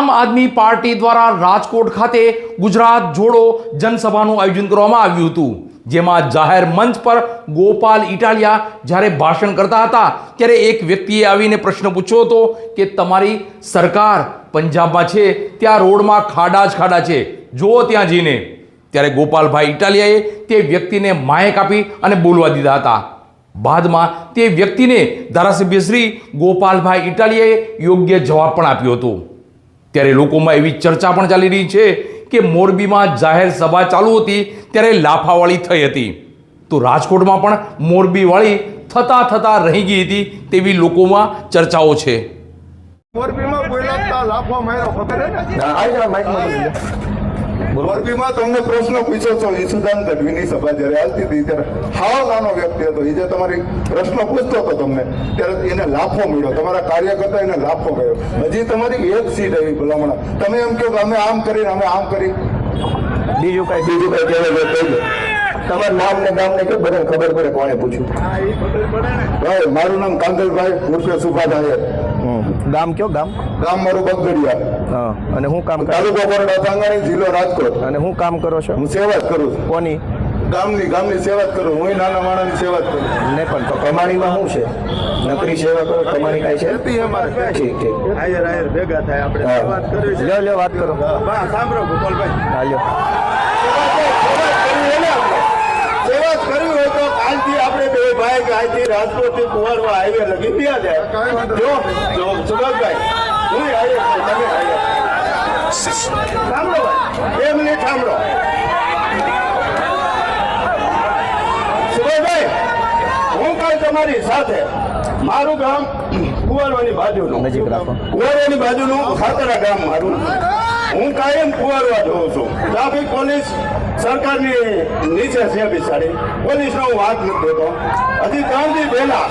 આમ આદમી પાર્ટી દ્વારા રાજકોટ ખાતે ગુજરાત જોડો જનસભાનું આયોજન કરવામાં આવ્યું હતું. જેમાં જાહેર મંચ પર ગોપાલ ઇટાલિયા જ્યારે ભાષણ કરતા હતા, ત્યારે એક વ્યક્તિએ આવીને પ્રશ્ન પૂછ્યો હતો કે તમારી સરકાર પંજાબમાં છે, ત્યાં રોડમાં ખાડા જ ખાડા છે. જુઓ ત્યાં જઈને. ત્યારે ગોપાલભાઈ ઇટાલિયાએ તે વ્યક્તિને માયક આપી અને બોલવા દીધા હતા. બાદમાં તે વ્યક્તિને ધારાસભ્ય શ્રી ગોપાલભાઈ ઇટાલિયાએ યોગ્ય જવાબ પણ આપ્યો હતો. ત્યારે લોકોમાં એવી ચર્ચા પણ ચાલી રહી છે કે મોરબીમાં જાહેર સભા ચાલુ હતી ત્યારે લાફાવાળી થઈ હતી. તો રાજકોટમાં પણ મોરબીવાળી થતા થતા રહી ગઈ હતી તેવી લોકોમાં ચર્ચાઓ છે. મોરબીમાં કોઈ લાફો માર્યો ખબર મોરબીમાં તમને પ્રશ્ન પૂછ્યો છો ઈસુદાન ગઢવીની સભા જ્યારે હાલતી હતી ત્યારે હાવ નાનો વ્યક્તિ હતો. એ જે તમારી પ્રશ્ન પૂછતો હતો તમને ત્યારે એને લાફો મળ્યો. તમારા કાર્યકર્તા એને લાફો ગયો હજી તમારી એક સીટ આવી ભલામણા તમે એમ કહો કે અમે આમ કરીને અમે આમ કરી. બીજું કઈ? બીજું કઈ કહેવાય. તમારું નામ ને ગામ ને કે બધાને ખબર પડે કોણે પૂછ્યું. ભાઈ મારું નામ કાંગલભાઈ ઉર્ફે સુભા નાયર ગામ કયો ગામ? ગામ મારું બગદડિયા હા અને હું કામ કરું? તાલુકો બરોડા સાંગાણી જિલ્લો રાજકોટ. અને હું કામ કરો છો? હું સેવા જ કરું છું. કોની? ગામની ગામની સેવા જ કરું. હું નાના માણસની સેવા જ કરું. ને પણ તો કમાણીમાં શું છે? નકરી સેવા કરો કમાણી કાંઈ છે? અમારે. ઠીક ઠીક. આયર આયર ભેગા થાય. આપણે વાત કરવી લ્યો લ્યો વાત કરો. હા સાંભળો ગોપાલભાઈ. હા લ્યો. સેવા કરવી હોય તો કાલથી આપણે બે ભાઈ કાલથી આજથી રાજકોટથી કુંવરવા હાઈવે લગી ગયા જાય જો જો સુભાષભાઈ હું છું, તમે હાઈવે સાંભળો બે મિનિટ સાંભળો. સુભાષભાઈ હું કાલ તમારી સાથે મારું ગામ કુંવરવાની બાજુનું નજીક રાખો. કુવારવાની બાજુનું ખાતરા ગામ મારું હું કાયમ કુંવરવા જોઉં છું. ટ્રાફિક પોલીસ સરકારની નીચે છે બિચારી પોલીસનો વાત નથી દેતો હજી ત્રણ દી પહેલા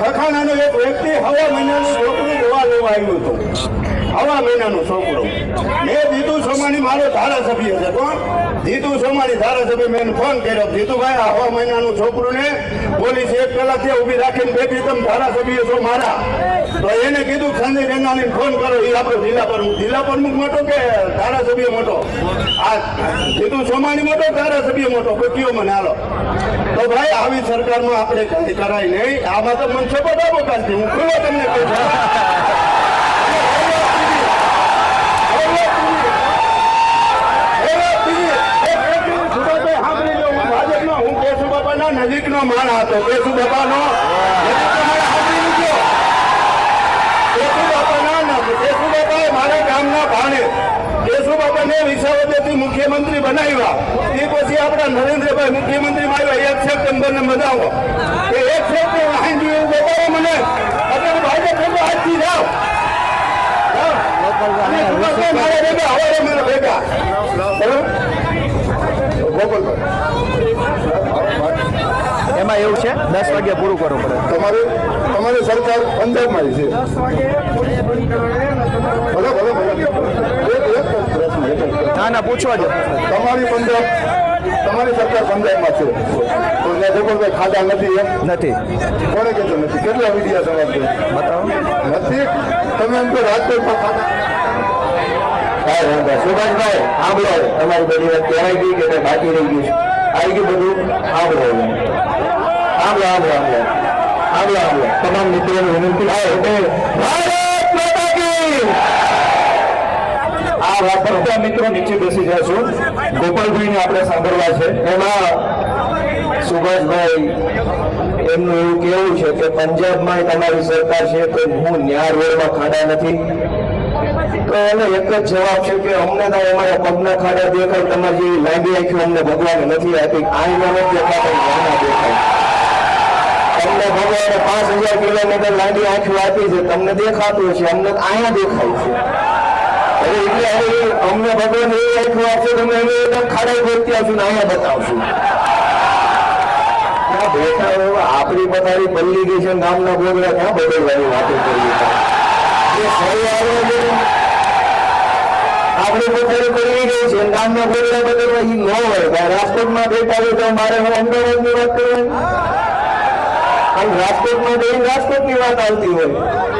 ખખાણાનો એક વ્યક્તિ હવા મહિનાનું છોકરું જોવા લેવા આવ્યું હતું. હવા મહિનાનું છોકરો મેં જીતુ સોમાણી મારો ધારાસભ્ય છે, કોણ? જીતુ સોમાણી ધારાસભ્ય મેં ફોન કર્યો. દીધુભાઈ આ હવા મહિનાનું છોકરું પોલીસ એક કલાકથી ઊભી રાખીને બેઠી, તમે ધારાસભ્ય છો મારા. તો એને કીધું ખાંદી રેંગાણી ફોન કરો એ આપણો જિલ્લા પ્રમુખ. જિલ્લા પ્રમુખ મોટો કે ધારાસભ્ય મોટો? આ જીતુ સોમાણી મોટો, ધારાસભ્ય મોટો? કોઈ કયો મને, હાલો. તો ભાઈ, આવી સરકારમાં આપણે કઈ કરાય નહીં. આમાં તો મને સપોર્ટ આપો કાલથી હું ખુલ્લો તમને કહું માણ હતો. ના કેશુ બાપાએ મારા ગામના ભાણે કેશુ બાપાને વિસાવદરથી મુખ્યમંત્રી બનાવ્યા? એ પછી આપણા નરેન્દ્રભાઈ મુખ્યમંત્રી આવ્યા. એક સપ્ટેમ્બરને મજાવો એ એક સપ્ટેમ્બર જોયું બતાવો મને. અત્યારે ભાજપ ભેગો આજથી જાઓ. મારા ભેગા હવારે મારા ભેગા બરાબર? ગોપાલભાઈ એમાં એવું છે? દસ વાગે પૂરું કરવું પડે. તમારી તમારી સરકાર પંજાબમાં છે. ભલે ભલે ભલે. ના ના પૂછવા જો તમારી પંજાબ તમારી સરકાર પંજાબમાં છે. તો ત્યાં ગોપાલભાઈ ખાતા નથી એમ? નથી. કોને કહેતો નથી? કેટલા વિડિયા તમારે છે? બતાવો. નથી. તમે એમ તો રાજકોટમાં ખાતા કાંઈ વાંધો નહીં. સુભાષભાઈ સાંભળો તમારી બધી વાત કહેવાય ગઈ કે બાકી રહી ગયું આવી ગયું બધું? સાંભળો સાંભળો સાંભળો સાંભળો સાંભળો સાંભળો તમામ મિત્રોને વિનંતી બધા મિત્રો નીચે બેસી જશું ગોપાલભાઈને આપણે સાંભળવા છે. એમાં સુભાષભાઈ એમનું એવું કેવું છે કે પંજાબમાં તમારી સરકાર છે તો હું ન્યાર રોડમાં ખાડા નથી. તો એનો એક જ જવાબ છે કે અમને તો અમારા પગના ખાડા દેખાય, તમારી લાંબી આંખી અમને ભગવાને નથી આપી. આઈના નથી દેખાય. તમને ભગવાને પાંચ હજાર કિલોમીટર લાંબી આંખો આપી છે, તમને દેખાતું છે અમને અહીંયા દેખાય છે. અમને ભગવાન એ આંખો આપશે, તમે અમે એકદમ ખાડા ગોતતી આવશું અહીંયા બતાવશું. આપણી પથારી બદલી ગઈ છે નામના બોગડા ક્યાં બદલવાની વાતો કરીએ એ પથારી. આપણે પોતાને કરવી ગઈ છે ગામના બોલવા બદલવા ઈ ન હોય. રાજકોટમાં બેઠા હોય તો મારે હું અમદાવાદની વાત કરવાની? આમ રાજકોટમાં જઈને રાજકોટની વાત આવતી હોય.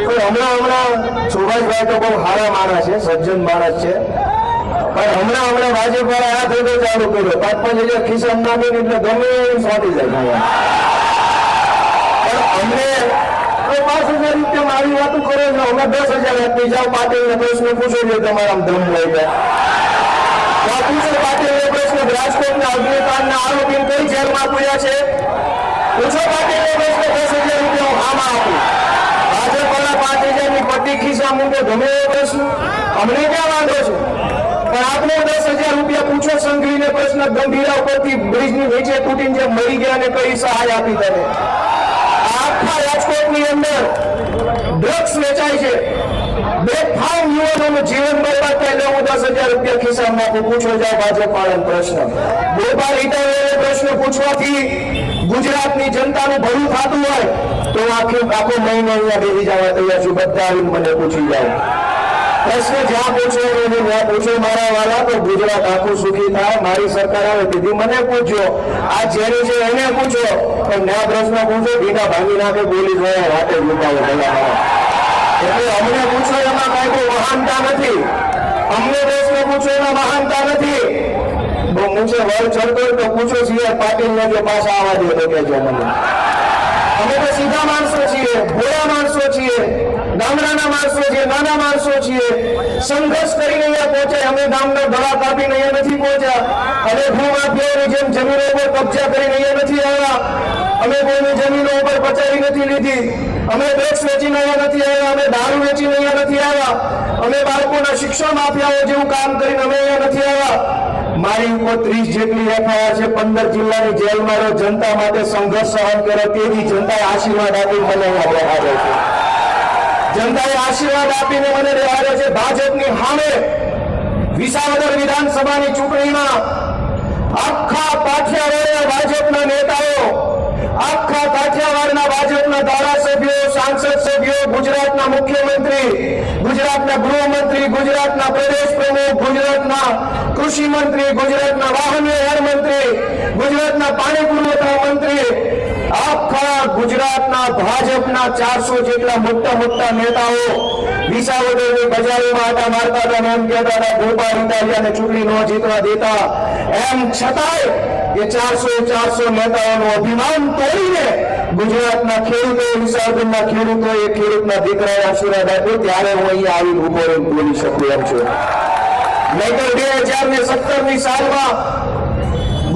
પણ હમણાં હમણાં સુભાષભાઈ તો બહુ સારા માણસ છે, સજ્જન માણસ છે. પણ હમણાં હમણાં ભાજપ આ ધંધો ચાલુ કર્યો. પાંચ પાંચ હજાર ખિસ્સામાં નાખીને એટલે ગમે એમ સોંટી જાય પણ અમને પાંચ હજાર રૂપિયા મારી વાતો કરો છો અમે દસ હજાર આપી જાઓ પાટીલને પ્રશ્ન પૂછો છો તમારા ધમ જાય પૂછો પાટીલને પ્રશ્ન રાજકોટના અગ્નિકાંડના આરોપી કઈ જેલમાં પૂર્યા છે? પૂછો પાટીલને ને દસ હજાર રૂપિયા હું આમાં આપું. ભાજપના પાંચ હજારની પટ્ટી ખિસ્સા મૂકો ગમે એવો પ્રશ્ન અમને ક્યાં વાંધો છે પણ આપને દસ હજાર રૂપિયા પૂછો સંઘવીને પ્રશ્ન ગંભીરા ઉપરથી બ્રિજની નીચે તૂટીને જે મરી ગયા ને કઈ સહાય આપી તમે આખા રાજકોટની અંદર ડ્રગ્સ વેચાય છે બેફામ યુવાનોનું જીવન બરબાદ થાય હું દસ હજાર રૂપિયા ખિસ્સામાં પૂછો જાય ભાજપ વાળાને પ્રશ્ન ગોપાલ ઇટાલિયાને પ્રશ્ન પૂછવાથી ગુજરાતની જનતાનું ભલું થતું હોય, તો આખી આખો મહિનો અહીંયા બેસી જવા તૈયાર છું. બધા આવીને મને પૂછી જાય. પ્રશ્ન જ્યાં પૂછો એને પૂછો. મારા વાલા તો ગુજરાત આખું સુખી થાય. મારી સરકાર આવે દીધી મને પૂછજો. આ જેની છે એને પૂછો. પણ ના પ્રશ્ન પૂછો ભીના ભાંગી નાખે બોલી જોયા રાતે લૂંટાવો ભલા એટલે અમને પૂછો એમાં કઈ મહાનતા નથી. અમને પ્રશ્ન પૂછો એમાં મહાનતા નથી. બહુ મૂછે વર ચડતો તો પૂછો છીએ પાટીલ ને જો પાછા આવવા દે તો કેજો મને. અમે તો સીધા માણસો છીએ, ભોળા માણસો છીએ, ગામડાના માણસો છીએ, નાના માણસો છીએ. સંઘર્ષ કરીને અહીંયા પહોંચ્યા, અમે ગામના ગળા કાપીને અહીંયા નથી પહોંચ્યા. અમે ભૂમાફિયાઓની જેમ જમીનો ઉપર કબજા કરીને અહીંયા નથી આવ્યા. અમે કોઈની જમીનો ઉપર પચાવી નથી લીધી. અમે ડ્રગ્સ વેચીને અહીંયા નથી આવ્યા, અમે દારૂ વેચીને અહીંયા નથી આવ્યા. અમે બાળકોના શિક્ષણ માફિયાઓ જેવું કામ કરીને અમે અહીંયા નથી આવ્યા. મારી ઉપર ત્રીસ જેટલી એફઆઈઆર છે, પંદર જિલ્લાની જેલમાં રહ્યો જનતા માટે સંઘર્ષ સહન કર્યો તેથી જનતાએ આશીર્વાદ આપી મને બેહાડ્યો છે. જનતાએ આશીર્વાદ આપીને મને બેહાડ્યો છે, ભાજપની સામે વિસાવદર વિધાનસભાની ચૂંટણીમાં આખા કાઠિયાવાડના ભાજપના નેતાઓ આખા કાઠિયાવાડના ભાજપના ધારાસભ્યો, સાંસદ સભ્યો, ગુજરાતના મુખ્યમંત્રી, ગુજરાતના ગૃહમંત્રી, ગુજરાતના પ્રદેશ પ્રમુખ, ગુજરાતના કૃષિ મંત્રી, ગુજરાતના વાહન વ્યવહાર મંત્રી, ગુજરાતના પાણી પુરવઠા મંત્રી, આખા ગુજરાતના ભાજપના ચારસો જેટલા મોટા મોટા નેતાઓ વિસાવદરની બજારોમાં આટા મારતા હતા એમ કહેતા હતા, ગોપાલ ઇટાલિયાને ચૂંટણી ન જીતવા દેતા. એમ છતાંય એ ચારસો ચારસો નેતાઓનું અભિમાન તોડીને ગુજરાતના ખેડૂતો વિસર્જનના ખેડૂતો, એ ખેડૂતના દીકરાએ આશીર્વાદ આપ્યો ત્યારે હું અહીંયા આવીને ઊભો રહીને બોલી શકું એમ છું. નહીતર બે હજાર ને સત્તરની સાલમાં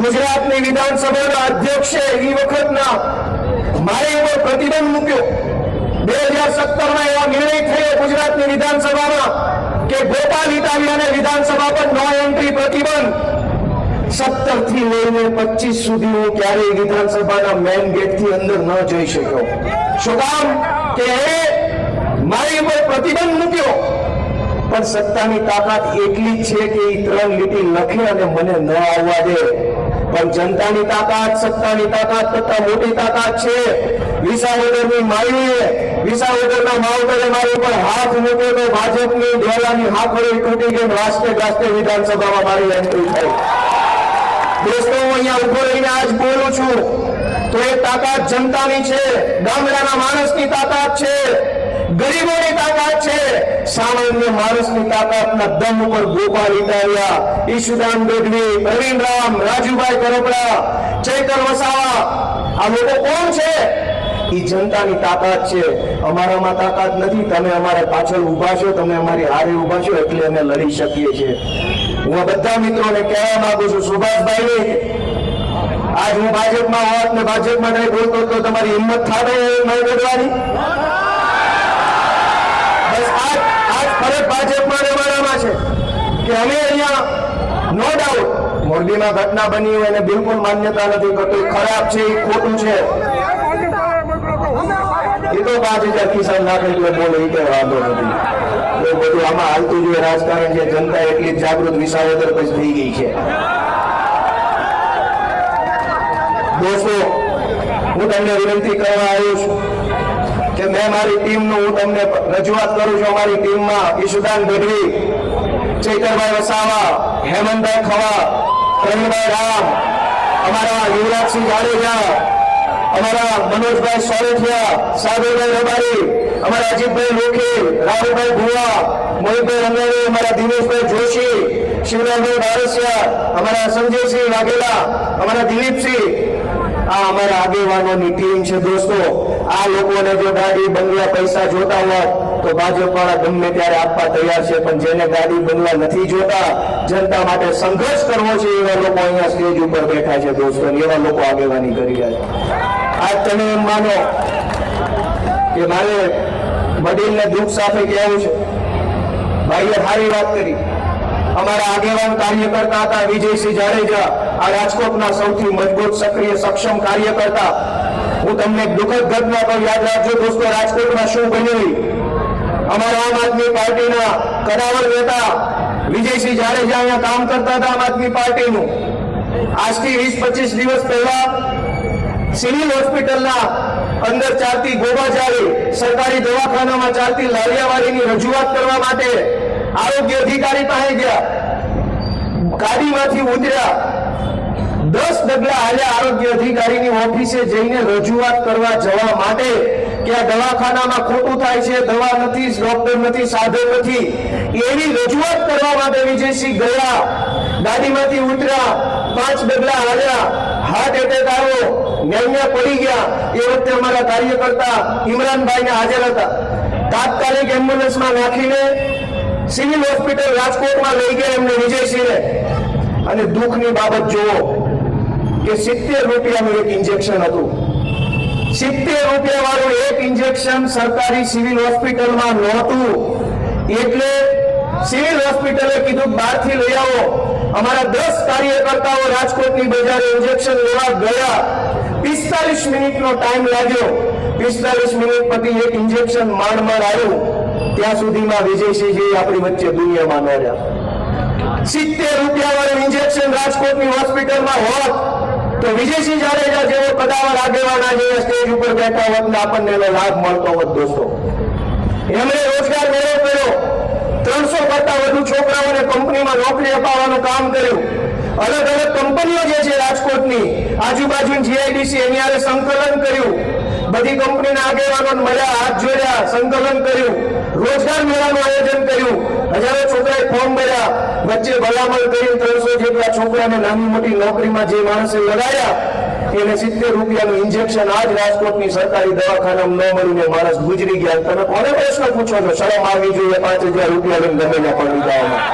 ગુજરાતની વિધાનસભાના અધ્યક્ષે એ વખતના મારી ઉપર પ્રતિબંધ મૂક્યો. બે હજાર સત્તરમાં એવા નિર્ણય થયો ગુજરાતની વિધાનસભામાં કે ગોપાલ ઇટાલિયાને વિધાનસભા પર નો એન્ટ્રી પ્રતિબંધ સત્તરથી લઈને પચીસ સુધી હું ક્યારેય વિધાનસભાના મેન ગેટથી અંદર ન જઈ શક્યો. શું કામ? કે મારી ઉપર પ્રતિબંધ મૂક્યો. પણ સત્તાની તાકાત એટલી છે કે એ ત્રણ લીટી લખે અને મને ન આવવા દે. પણ જનતાની તાકાત, સત્તાની તાકાત કરતા મોટી તાકાત છે. વિસાવદરની માળીએ, વિસાવદરના માવતરે મારી ઉપર હાથ મૂક્યો તો ભાજપની ઢોલાની હાથ વળી તૂટી ગઈ રાષ્ટ્રીય રાષ્ટ્રીય વિધાનસભામાં મારી એન્ટ્રી થઈ. દોસ્તો, હું અહીંયા ઊભો રહીને આજ બોલું છું. તો એ તાકાત જનતાની છે, ગામડાના માણસની તાકાત છે, ગરીબોની તાકાત છે. સામાન્ય માણસની તાકાતના દમ ઉપર ગોપાલ ઇટાલિયા, ઈશુદાન ગઢવી પ્રવીણ રામ, રાજુભાઈ કરોપડા ચૈતર વસાવા. આ લોકો કોણ છે? એ જનતાની તાકાત છે. અમારામાં તાકાત નથી. તમે અમારે પાછળ ઊભા છો, તમે અમારી હારે ઊભા છો, એટલે અમે લડી શકીએ છીએ. હું બધા મિત્રોને કહેવા માંગુ છું, સુભાષભાઈ, આજ હું ભાજપમાં હોત ને ભાજપમાં નહીં બોલતો તો તમારી હિંમત થાય નહીં બોલવાની. બસ ભાજપમાં ને છે કે અમે અહીંયા નો ડાઉટ મોરબીમાં ઘટના બની બિલકુલ માન્યતા નથી કરતું ખરાબ છે ખોટું છે. એ તો પાંચ હજાર કિસાન નાખે એટલે બોલે, એ કઈ એ બધું આમાં હાલતું જોઈએ રાજકારણ છે, જનતા એટલી જાગૃત, વિસાવદર પછી થઈ ગઈ છે. દોસ્તો, હું તમને વિનંતી કરવા આવ્યો છું કે મેં મારી ટીમનું, હું તમને રજૂઆત કરું છું, અમારી ટીમમાં ઈશુદાન ગઢવી, ચૈતરભાઈ વસાવા, હેમંતભાઈ ખવા, પ્રવીણભાઈ રામ, અમારા યુવરાજસિંહ જાડેજા, અમારા મનોજભાઈ સોરઠિયા સાધુભાઈ રબારી અમારા અજીતભાઈ લોખી રાહુલભાઈ ભુવા, મોહિતભાઈ રંગાણી અમારા દિનેશભાઈ જોશી શિવરામભાઈ બારસિયા અમારા સંજયસિંહ વાઘેલા, અમારા દિલીપસિંહ, આ અમારા આગેવાનોની ટીમ છે દોસ્તો. આ લોકોને જો ગાડી, બંગલા પૈસા જોતા હોત, તો ભાજપ વાળા ગમે ત્યારે આપવા તૈયાર છે, પણ જેને ગાડી, બંગલા નથી જોતા, જનતા માટે સંઘર્ષ કરવો છે એવા લોકો અહીંયા સ્ટેજ ઉપર બેઠા છે દોસ્તો એવા લોકો આગેવાની કરી રહ્યા છે. આજ તમે એમ માનો કે મારે વડીલને દુઃખ સાથે કહેવું છે. ભાઈએ સારી વાત કરી. અમારા આગેવાન કાર્યકર્તા હતા વિજયસિંહ જાડેજા. આ રાજકોટના સૌથી મજબૂત, સક્રિય, સક્ષમ કાર્યકર્તા. હું તમને દુઃખદ ઘટના પર યાદ રાખજો દોસ્તો, રાજકોટમાં શું બન્યું અમારા આમ આદમી પાર્ટીના કરાવર નેતા વિજયસિંહ જાડેજા અહીંયા કામ કરતા હતા આમ આદમી પાર્ટીનું. આજથી વીસ પચીસ દિવસ પહેલા સિવિલ હોસ્પિટલના અંદર ચાલતી ગોબાજારી સરકારી દવાખાનામાં ચાલતી લાલિયાવાડીની રજૂઆત કરવા માટે આરોગ્ય અધિકારી પાસે ગયા. ગાડીમાંથી ઉતર્યા. દસ ડગલા હાલ્યા આરોગ્ય અધિકારીની ઓફિસે જઈને રજૂઆત કરવા જવા માટે કે આ દવાખાનામાં ખોટું થાય છે, દવા નથી ડોક્ટર નથી, સાધન નથી. એવી રજૂઆત કરવા માટે વિજયસિંહ ગયા. ગાડીમાંથી ઉતર્યા. પાંચ ડગલા હાલ્યા. હાર્ટ એટેક આવ્યો ન્યાન્યા પડી ગયા. એ વખતે અમારા કાર્યકર્તા ઇમરાનભાઈને હાજર હતા. તાત્કાલિક એમ્બ્યુલન્સમાં નાખીને સિવિલ હોસ્પિટલ રાજકોટમાં લઈ ગયા એમને વિજયસિંહને. અને દુઃખની બાબત જુઓ કે સિત્તેર રૂપિયાનું એક ઇન્જેક્શન હતું. સિત્તેર રૂપિયા વાળું એક ઇન્જેક્શન સરકારી સિવિલ હોસ્પિટલમાં નહોતું. એટલે સિવિલ હોસ્પિટલે કીધું, બહારથી લઈ આવો. અમારા દસ કાર્યકર્તાઓ રાજકોટની બજારે ઇન્જેક્શન લેવા ગયા. પિસ્તાલીસ મિનિટનો ટાઈમ લાગ્યો. પિસ્તાલીસ મિનિટ પછી એક ઇન્જેક્શન માંડ માંડ આવ્યું. ત્યાં સુધીમાં વિજયસિંહજી આપણી વચ્ચે દુનિયામાં ન રહ્યા. સિત્તેર રૂપિયા વાળું ઇન્જેક્શન રાજકોટની હોસ્પિટલમાં હોત, તો વિજયસિંહ જાડેજા જેવો કદાવર આગેવાના જે સ્ટેજ ઉપર બેઠા હોત ને આપણને એનો લાભ મળતો હોત દોસ્તો. એમણે રોજગાર મેળવ્યો ત્રણસો કરતા વધુ છોકરાઓને કંપનીમાં નોકરી અપાવવાનું કામ કર્યું. અલગ અલગ કંપનીઓ જે છે રાજકોટની, આજુબાજુ જીઆઈડીસી એની આરે સંકલન કર્યું. બધી કંપનીના આગેવાનો મળ્યા, હાથ જોડ્યા, સંકલન કર્યું. રોજગાર મેળાનું આયોજન કર્યું. હજારો છોકરાએ ફોર્મ ભર્યા. વચ્ચે ભલામણ કરી ત્રણસો જેટલા છોકરાને નાની મોટી નોકરીમાં જે માણસે લગાડ્યા. એને સિત્તેર રૂપિયાનું ઇન્જેક્શન આજ રાજકોટની સરકારી દવાખાનામાં ન મળીને માણસ ગુજરી ગયા. તમે કોને પ્રશ્ન પૂછો છો? શરમ આવી જોઈએ પાંચ હજાર રૂપિયા લઈને ગમે ત્યાં પડી જવામાં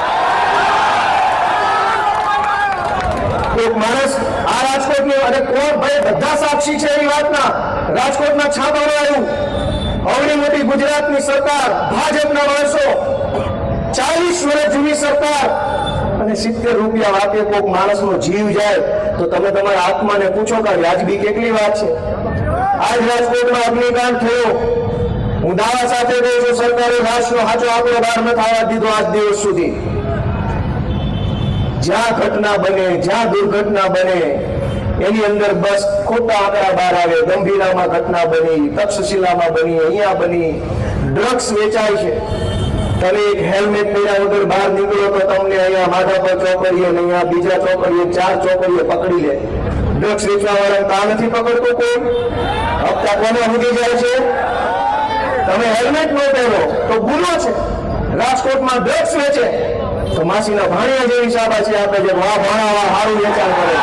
એક માણસ આ રાજકોટની અને ભાઈ? બધા સાક્ષી છે એની વાતના. રાજકોટના છાપામાં આવ્યું. અવળી મોટી ગુજરાતની સરકાર, ભાજપના માણસો. ચાલીસ વર્ષ સરકાર. અને સિત્તેર રૂપિયા વાપે કોઈક માણસનો જીવ જાય, તો તમે તમારા આત્માને પૂછો કે વ્યાજબી કેટલી વાત છે? આજ રાજકોટમાં અગ્નિકાંડ થયો. હું દાવા સાથે કહું છું, સરકારે રાષ્ટ્રનો સાચો આંકડો બહાર નથી આવવા દીધો આજ દિવસ સુધી. જ્યાં ઘટના બને, જ્યાં દુર્ઘટના બને, એની અંદર બસ ખોટા આંકડા બહાર આવે. ગંભીરામાં ઘટના બની, તક્ષશિલામાં બની, અહીંયા બની. ડ્રગ્સ વેચાય છે. તમે એક હેલ્મેટ પહેર્યા વગર બહાર નીકળો તો તમને અહીંયા માથા પર ચોકડીએ અહીંયા બીજા ચોકડીએ ચાર ચોકડીએ પકડી લે. ડ્રગ્સ વેચવા વાળા તા નથી પકડતો કોઈ? હપ્તા કોને સુધી જાય છે? તમે હેલ્મેટ ન પહેરો તો ગુનો છે. રાજકોટમાં ડ્રગ્સ વેચે. તો માસીના ભાણિયા જેવી સાબા છે આપણે જે વાહ ભાણાવા સારું વેચાણ કરે.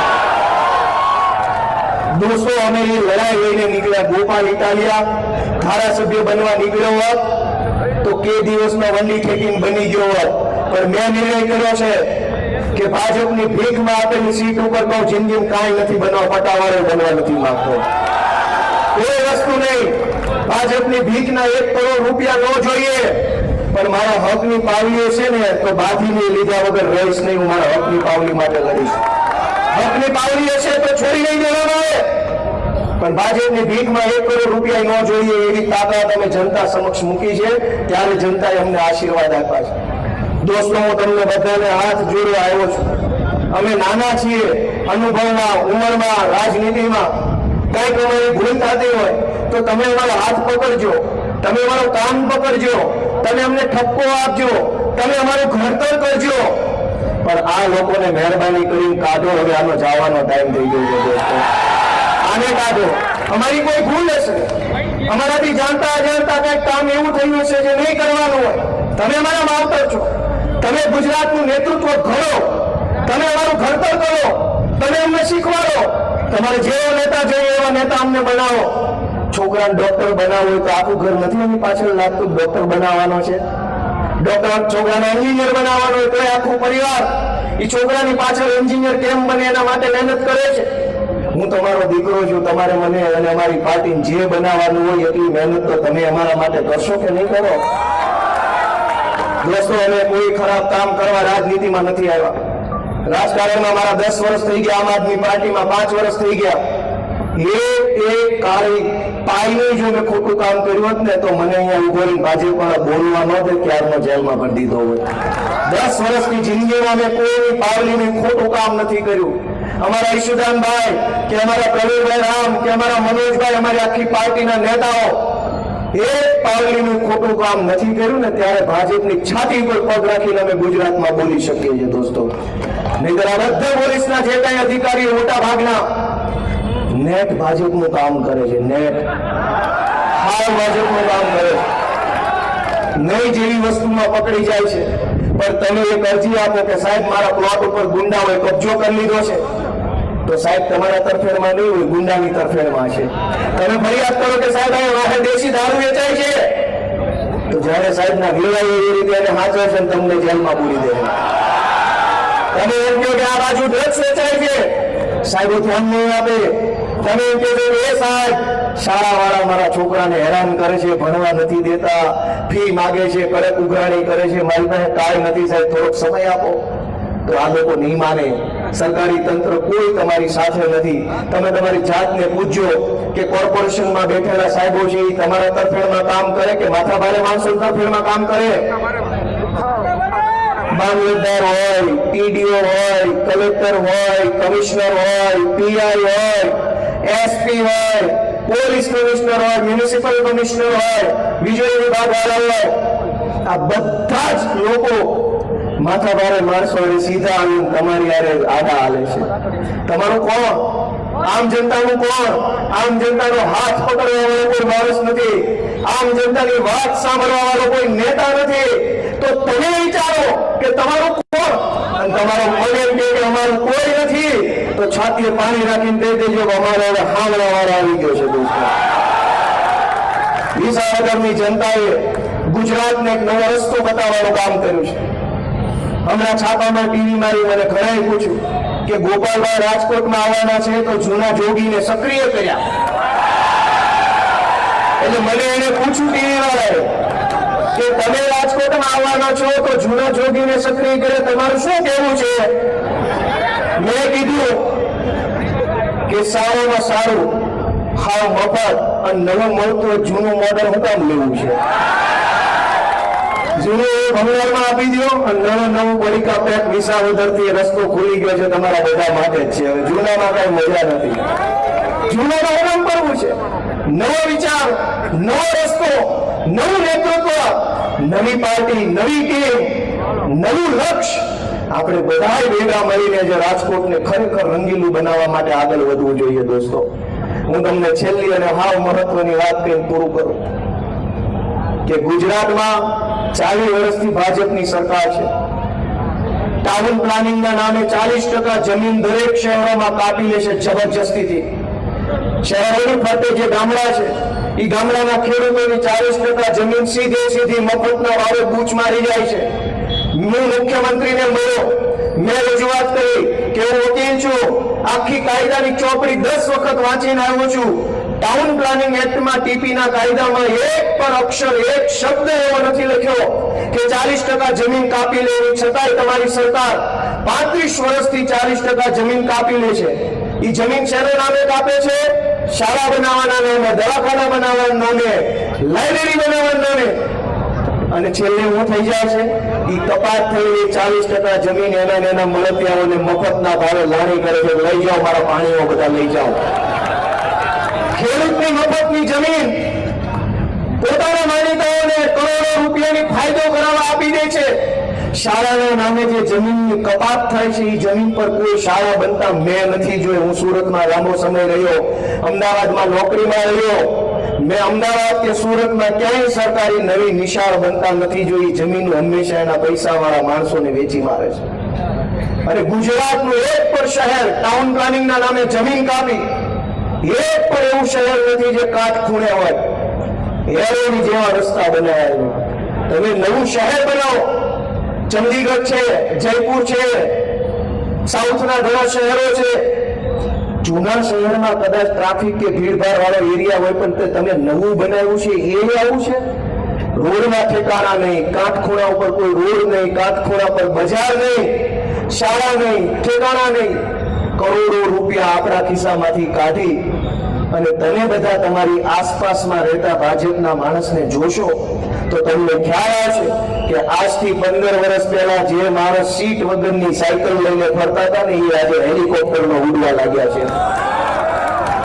દોસ્તો, અમે એ લડાઈ લઈને નીકળ્યા ગોપાલ, ઇટાલિયા. ધારાસભ્ય બનવા નીકળ્યો તો કે દિવસનો વંડી ઠેકીને બની ગયો હોત. પણ મેં નિર્ણય કર્યો છે કે ભાજપની ભીખમાં આપેલી સીટ ઉપર કહું જિંદગી કાંઈ નથી બનવા, પટાવાળો બનવા નથી માંગતો. કોઈ વસ્તુ નહીં. ભાજપની ભીખના એક કરોડ રૂપિયા ન જોઈએ. પણ મારા હકની પાવલીઓ છે ને, તો બાધીને લીધા વગર રહીશ નહીં. હું મારા હકની પાવલી માટે લડીશ. હકની પાવલી હશે તો છોડી નહીં દેવામાં આવે. પણ ભાજપની ભીખમાં એક કરોડ રૂપિયા ન જોઈએ એવી તાકાત અમે જનતા સમક્ષ મૂકી છે, ત્યારે જનતાએ અમને આશીર્વાદ આપ્યા છે. દોસ્તો, હું તમને બધાને હાથ જોડે આવ્યો છું. અમે નાના છીએ અનુભવમાં ઉંમરમાં, રાજનીતિમાં. કંઈક અમારી ભૂલ થતી હોય, તો તમે અમારો હાથ પકડજો. તમે અમારું કામ પકડજો. તમે અમને ઠપકો આપજો. તમે અમારું ઘડતર કરજો. પણ આ લોકોને મહેરબાની કરીને કાઢો, હવે આનો જવાનો ટાઈમ થઈ ગયો છે, દોસ્તો. આને કાઢો. અમારી કોઈ ભૂલ હશે. અમારાથી જાણતા અજાણતા કંઈક કામ એવું થયું હશે જે નહીં કરવાનું હોય. તમે અમારા માવતર છો. તમે ગુજરાતનું નેતૃત્વ ઘડો. તમે અમારું ઘડતર કરો. તમે અમને શીખવાડો. તમારે જેવો નેતા જોઈએ એવા નેતા અમને બનાવો. છોકરાને ડોક્ટર બનાવવો હોય તો આખું ઘર નથી એની પાછળ લાગતું ડોક્ટર બનાવવાનો છે? ડોક્ટર છોકરાને એન્જિનિયર બનાવવાનો હોય તો આખું પરિવાર એ છોકરાની પાછળ એન્જિનિયર કેમ બને એના માટે મહેનત કરે છે? હું તમારો દીકરો છું, તમારે મને અને અમારી પાર્ટી જે બનાવવાનું હોય એટલી મહેનત તો તમે અમારા માટે કરશો કે નહીં કરો? દોસ્તો, અમે કોઈ ખરાબ કામ કરવા રાજનીતિમાં નથી આવ્યા. રાજકારણમાં મારા દસ વર્ષ થઈ ગયા, આમ આદમી પાર્ટીમાં પાંચ વર્ષ થઈ ગયા. એ એક કાળી પાયનું જો મેં ખોટું કામ કર્યું હોત ને, તો મને અહીંયા ઊભો રહીને ભાજપવાળા બોલવા ન દે, ક્યારનો જેલમાં ભરી દીધો હોય. દસ વર્ષની જિંદગીમાં મેં કોઈ પાવલીનું ખોટું કામ નથી કર્યું. અમારા ઈશુદાનભાઈ કે અમારા પ્રવીણભાઈ રામ કે અમારા મનોજભાઈ, અમારી આખી પાર્ટીના નેતાઓ એક પાવલીનું ખોટું કામ નથી કર્યું ને ત્યારે ભાજપની છાતી પર પગ રાખીને અમે ગુજરાતમાં બોલી શકીએ છીએ દોસ્તો. નહીતર બધા પોલીસના જે કઈ અધિકારીઓ મોટા ભાગના, નેટ ભાજપનું કામ કરે છે, નેટ. હાલ ભાજપનું કામ કરે છે. નહીં જેવી વસ્તુમાં પકડી જાય છે, પણ તમે એક અરજી આપો કે સાહેબ, મારા પ્લોટ ઉપર ગુંડાઓએ કબજો કરી લીધો છે. તો સાહેબ તમારા તરફેણમાં નહીં હોય, ગુંડાની તરફેણમાં છે તમે ફરિયાદ કરો કે સાહેબ અહીંયા દેશી દારૂ વેચાય છે. તો જ્યારે સાહેબના વિવાહ એવી રીતે એને હાચવે છે તમને જેલમાં પૂરી દે. તમે એમ કહો કે આ બાજુ ડ્રગ્સ વેચાય છે. સાહેબો ધ્યાન નહીં આપે. તમે એમ કહો એ સાહેબ, શાળાવાળા મારા છોકરાને હેરાન કરે છે, ભણવા નથી દેતા. ફી માગે છે, કડક ઉઘરાણી કરે છે. મારી પાસે કાય નથી સાહેબ, થોડોક સમય આપો. તો આ લોકો નહીં માને. સરકારી તંત્ર કોઈ તમારી સાથે નથી. તમે તમારી જાતને પૂછજો કે કોર્પોરેશનમાં બેઠેલા સાહેબો છે એ તમારા તરફેણમાં કામ કરે કે માથાભારે માણસો તરફેણમાં કામ કરે? મામલતદાર હોય, પીડીઓ હોય, કલેક્ટર હોય, કમિશનર હોય, પીઆઈ હોય, એસપી હોય, પોલીસ કમિશનર હોય, મ્યુનિસિપલ કમિશનર હોય, વિજય વિભાગ વાળા હોય. આ બધા જ લોકો માથાભારે માણસો અને સીધા આવીને તમારી હારે આડા હાલે છે. તમારું કોણ? આમ જનતાનું કોણ? આમ જનતાનો હાથ પકડવા વાળો કોઈ માણસ નથી. આમ જનતાની વાત સાંભળવા વાળો કોઈ નેતા નથી. તો તમે વિચારો કે તમારું કોણ? અને તમારો મન એમ કે અમારું કોઈ નથી. તો છાતીએ પાણી રાખીને કહી દેજો અમારો હવે હામલા વાળો આવી ગયો છે દોસ્તો. વિસાવદરની જનતાએ ગુજરાતને એક નવો રસ્તો બતાવવાનું કામ કર્યું છે. હમણાં છાપામાં ટીવી મારી મને ઘણાએ પૂછ્યું કે ગોપાલભાઈ રાજકોટમાં આવવાના છે તો જૂના જોગીને સક્રિય કર્યા. એટલે મને એને પૂછ્યું ટીવી વાળાએ કે તમે રાજકોટમાં આવવાના છો તો જૂના જોગીને સક્રિય કરે તમારું શું કહેવું છે? મેં કીધું કે સારામાં સારું, હાવ મફત અને નવું મળતું જૂનું મોડલ હું કામ લેવું છે? જૂનું નથી. જૂનામાં ઓરમ કરવું છે? નવો વિચાર, નવો રસ્તો, નવું નવી પાર્ટી, નવી ટીમ, નવું લક્ષ્ય આપણે બધા ભેગા મળીને જે રાજકોટને ખરેખર રંગીલું બનાવવા માટે આગળ વધવું જોઈએ દોસ્તો. હું તમને છેલ્લી અને હાવ મહત્વની વાત કઈ પૂરું કરું. કે ગુજરાતમાં ચાલીસ વર્ષથી ભાજપની સરકાર છે. ટાઉન પ્લાનિંગના નામે ચાલીસ ટકા જમીન દરેક શહેરોમાં કાપી લેશે જબરજસ્તીથી. શહેરોની ફરતે જે ગામડા છે, એ ગામડાના ખેડૂતોની ચાલીસ ટકા જમીન સીધે સીધી મફતના ભાવે બૂચ મારી જાય છે. હું મુખ્યમંત્રીને મળ્યો. મેં રજૂઆત કરી કે હું વકીલ છું. આખી કાયદાની ચોપડી દસ વખત વાંચીને આવ્યો છું. ટાઉન પ્લાનિંગ એક્ટમાં ટીપીના કાયદામાં એક પણ અક્ષર, એક શબ્દ એવો નથી લખ્યો કે ચાલીસ ટકા જમીન કાપી લેવી છતાંય તમારી સરકાર પાંત્રીસ વર્ષથી ચાલીસ ટકા જમીન કાપી લે છે. એ જમીન શેના નામે કાપે છે? શાળા બનાવવાના નામે, દવાખાના બનાવવાના નામે, લાઇબ્રેરી બનાવવાના નામે. અને છેલ્લે હું થઈ જાય છે? એ કપાત થઈને ચાલીસ ટકા જમીન એના એના મળતિયાઓને મફતના ભાવે લાણી કરે છે. લઈ જાઓ, મારા પાણીઓ બધા લઈ જાઓ. ખેડૂતની મફતની જમીન પોતાના માનીતાઓને કરોડો રૂપિયાની ફાયદો કરાવવા આપી દે છે. શાળાના નામે જે જમીનની કપાત થાય છે એ જમીન પર કોઈ શાળા બનતા મેં નથી જોઈ. હું સુરતમાં લાંબો સમય રહ્યો. અમદાવાદમાં નોકરીમાં રહ્યો. મેં અમદાવાદ કે સુરતમાં ક્યાંય સરકારી નવી નિશાળ બનતા નથી જોઈ. જમીન હંમેશા એના પૈસાવાળા માણસોને વેચી મારે છે. અને ગુજરાતનું એક પણ શહેર ટાઉન પ્લાનિંગના નામે જમીન કાપી. એક પણ એવું શહેર નથી જે કાટ ખૂણે હોય. એરોની જેવા રસ્તા બનાવ્યા તમે નવું શહેર બનાવો. ચંદીગઢ છે, જયપુર છે, સાઉથના ઘણા શહેરો છે. જૂના શહેરમાં કદાચ ટ્રાફિક કે ભીડભાડ વાળો એરિયા હોય પણ તમે નવું બનાવ્યું છે, એ આવું છે? રોડના ઠેકાણા નહીં કાટખૂણા ઉપર કોઈ રોડ નહીં કાટખૂણા પર બજાર નહીં, શાળા નહીં, ઠેકાણા નહીં. કરોડો રૂપિયા આપણા ખિસ્સામાંથી કાઢી અને તમે બધા તમારી આસપાસમાં રહેતા ભાજપના માણસને જોશો, તો તમને ખ્યાલ આવશે કે આજથી પંદર વર્ષ પહેલા જે માણસ સીટ વગરની સાયકલ લઈને ફરતા હતા ને એ આજે હેલિકોપ્ટરમાં ઉડવા લાગ્યા છે.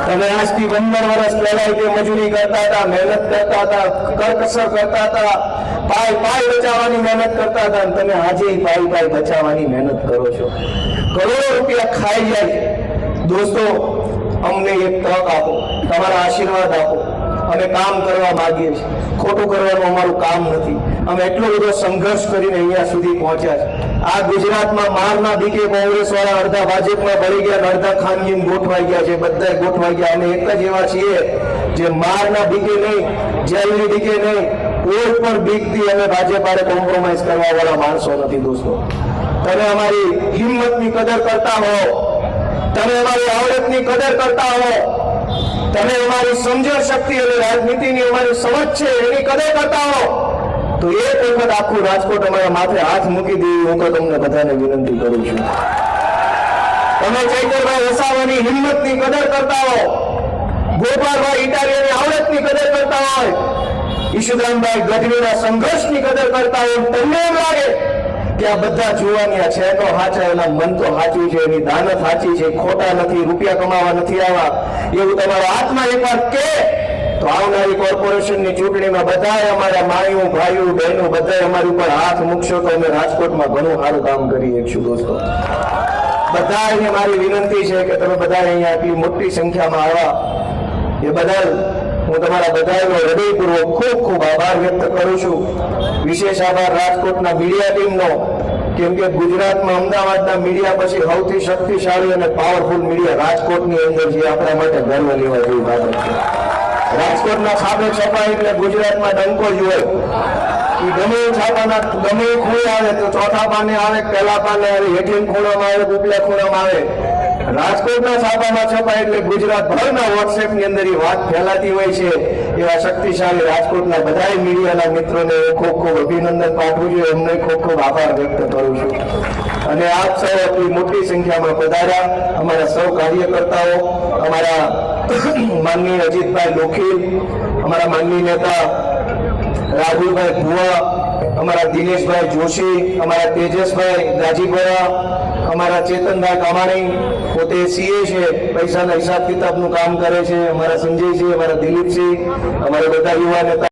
તમે આજથી પંદર વર્ષ પહેલા જે મજૂરી કરતા હતા, મહેનત કરતા હતા, કરકસર કરતા હતા, પાય પાય બચાવવાની મહેનત કરતા હતા તમે આજે પાય પાય બચાવવાની મહેનત કરો છો. કરોડો રૂપિયા ખાઈ જાય. દોસ્તો, અમને એક તક આપો, તમારા આશીર્વાદ આપો. અમે કામ કરવા માગીએ છીએ. ખોટું કરવાનું અમારું કામ નથી. અમે એટલો બધો સંઘર્ષ કરીને અહીંયા સુધી પહોંચ્યા છે. આ ગુજરાતમાં મારના બીકે કોંગ્રેસ વાળા અડધા ભાજપમાં ભળી ગયા અડધા ખાનગી ગોઠવાઈ ગયા છે. બધા ગોઠવાઈ ગયા. અમે એક જ એવા છીએ જે મારના દીકે નહીં, જેલની દીકે નહીં, કોઈ પણ બીકથી અમે ભાજપ કોમ્પ્રોમાઇઝ કરવા વાળા માણસો નથી દોસ્તો. તમે અમારી હિંમતની કદર કરતા હો. તમે અમારી આવડતની કદર કરતા હો. તમે અમારી સમજણ શક્તિ અને રાજનીતિની અમારી સમજ છે, એની કદર કરતા હો. તો એક વખત આખું રાજકોટ અમારા માથે હાથ મૂકી દેવી હું તમને બધાને વિનંતી કરું છું. તમે ચૈતરભાઈ વસાવાની હિંમતની કદર કરતા હો. ગોપાલભાઈ ઇટાલિયાની આવડતની કદર કરતા હોય. ઈશુદાનભાઈ ગઢવીના સંઘર્ષની કદર કરતા હોય. તમને એમ લાગે આ બધા જોવાની છે, તો એના મન તો સાચું છે, એની દાનત સાચી છે, ખોટા નથી, રૂપિયા કમાવા નથી આવા. એવું તમારો આત્મા એકવાર કે, તો આવનારી કોર્પોરેશનની ચૂંટણીમાં બધાય અમારા માયું ભાઈઓ, બહેનો બધાય અમારી ઉપર હાથ મૂકશો તો અમે રાજકોટમાં ઘણું સારું કામ કરી શકશું દોસ્તો. બધાને મારી વિનંતી છે કે તમે બધા અહીંયા આટલી મોટી સંખ્યામાં આવ્યા. એ બદલ હું તમારા બધાનો હૃદયપૂર્વક ખૂબ ખૂબ આભાર વ્યક્ત કરું છું. વિશેષ આભાર રાજકોટના મીડિયા ટીમનો કેમ કે ગુજરાતમાં અમદાવાદના મીડિયા પછી સૌથી શક્તિશાળી અને પાવરફુલ મીડિયા રાજકોટની અંદર જે આપણા માટે ગર્વ લેવા જેવી બાબત છે. રાજકોટના છાપે છપાય એટલે ગુજરાતમાં ડંકો જ હોય. એ ગમે છાપાના, ગમે ખૂણે આવે તો ચોથા પાને આવે, પહેલા પાને આવે, હેઠીન ખૂણામાં આવે, ઉપલા ખૂણામાં આવે. રાજકોટના છાપામાં છપાય એટલે ગુજરાતભરના વોટ્સએપની અંદર એ વાત ફેલાતી હોય છે. એવા શક્તિશાળી રાજકોટના બધા મીડિયાના મિત્રોને ખૂબ ખૂબ અભિનંદન પાઠવું છું. એમને ખૂબ ખૂબ આભાર વ્યક્ત કરું છું. અને આપ સૌ આટલી મોટી સંખ્યામાં પધાર્યા. અમારા સૌ કાર્યકર્તાઓ, અમારા માનનીય અજીતભાઈ લોખીલ, અમારા માનનીય નેતા રાહુલભાઈ ભુવા, અમારા દિનેશભાઈ જોશી, અમારા તેજસભાઈ ગાજીપુરા અમારા ચેતનભાઈ કમાણી પોતે સીએ છે, પૈસાના હિસાબ કિતાબનું કામ કરે છે, અમારા સંજયસિંહ અમારા દિલીપસિંહ અમારા બધા યુવા નેતા